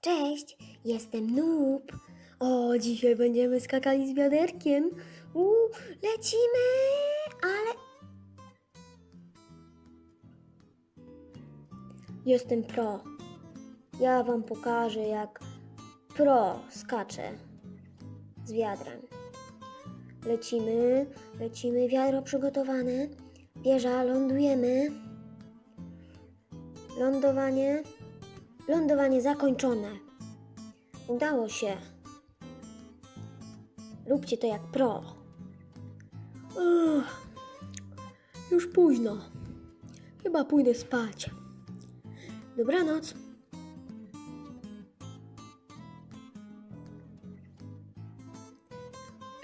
Cześć, jestem Noob. O, dzisiaj będziemy skakali z wiaderkiem. Uuu, lecimy, ale... Jestem pro. Ja wam pokażę, jak pro skacze z wiadrem. Lecimy, lecimy, wiadro przygotowane. Wieża, lądujemy. Lądowanie. Lądowanie zakończone. Udało się. Róbcie to jak pro. Już późno. Chyba pójdę spać. Dobranoc.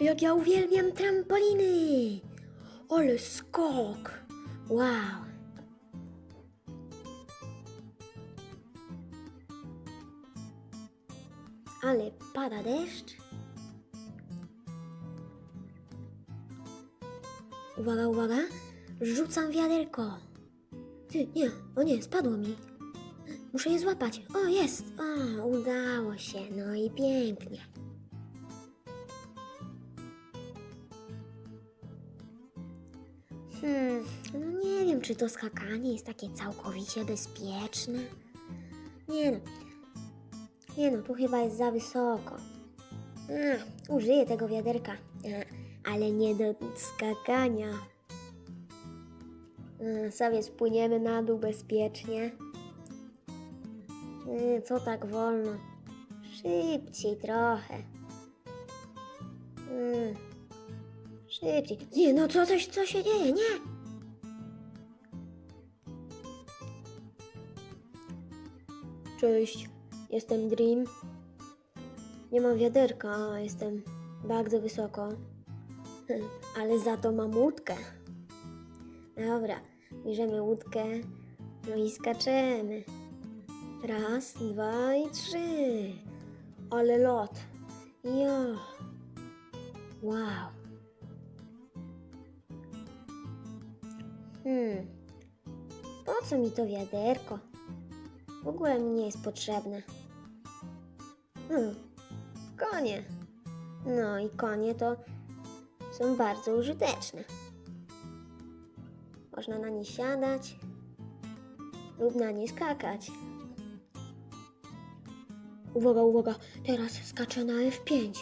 Jak ja uwielbiam trampoliny! Ale skok! Wow! Ale pada deszcz. Uwaga, uwaga! Rzucam wiaderko. Ty, nie, o nie, spadło mi. Muszę je złapać. O, jest! O, udało się. No i pięknie. Hmm, no nie wiem, czy to skakanie jest takie całkowicie bezpieczne. Nie no. Nie no, tu chyba jest za wysoko. Użyję tego wiaderka, ale nie do skakania. A, sobie spłyniemy na dół bezpiecznie. Nie, co tak wolno? Szybciej trochę. Szybciej. Nie, no co, coś, co się dzieje? Nie! Cześć, jestem Dream. Nie mam wiaderka, jestem bardzo wysoko. Ale za to mam łódkę. Dobra, bierzemy łódkę, no i skaczemy. Raz, dwa i trzy. Ale lot. Jo. Wow. Hmm. Po co mi to wiaderko? W ogóle mi nie jest potrzebne. Hmm. Konie. No i konie to są bardzo użyteczne. Można na nie siadać lub na nie skakać. Uwaga, uwaga, teraz skaczę na F5.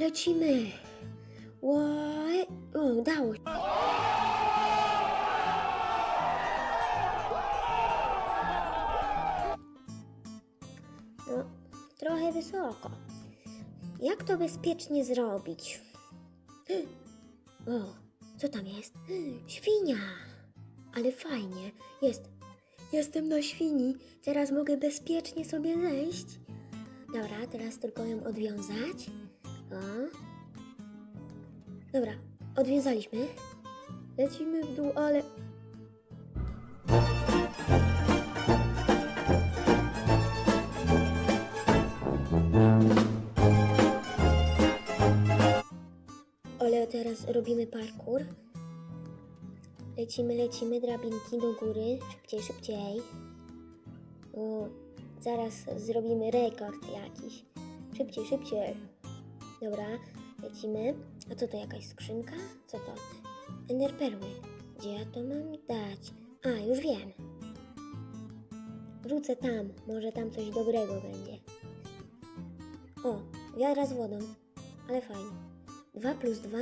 Lecimy. Łaj. O, udało się. No, trochę wysoko. Jak to bezpiecznie zrobić? O, co tam jest? Świnia! Ale fajnie. Jest. Jestem na świni. Teraz mogę bezpiecznie sobie zejść. Dobra, teraz tylko ją odwiązać. O. Dobra, odwiązaliśmy. Lecimy w dół, ale... teraz robimy parkour. Lecimy, lecimy, drabinki do góry. Szybciej, szybciej. O, zaraz zrobimy rekord jakiś. Szybciej, szybciej. Dobra, lecimy. A co to, jakaś skrzynka? Co to? Enderperły. Gdzie ja to mam dać? A, już wiem. Rzucę tam, może tam coś dobrego będzie. O, wiadra z wodą. Ale fajnie. 2 plus 2?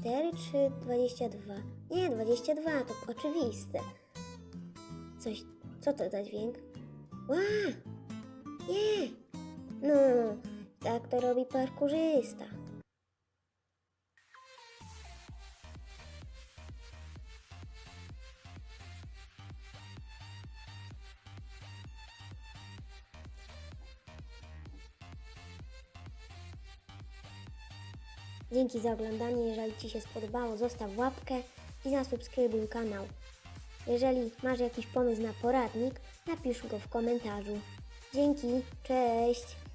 4 czy 22? Nie, 22 to oczywiste. Coś, co to za dźwięk? Ła! Nie! No, tak to robi parkurzysta. Dzięki za oglądanie. Jeżeli Ci się spodobało, zostaw łapkę i zasubskrybuj kanał. Jeżeli masz jakiś pomysł na poradnik, napisz go w komentarzu. Dzięki, cześć!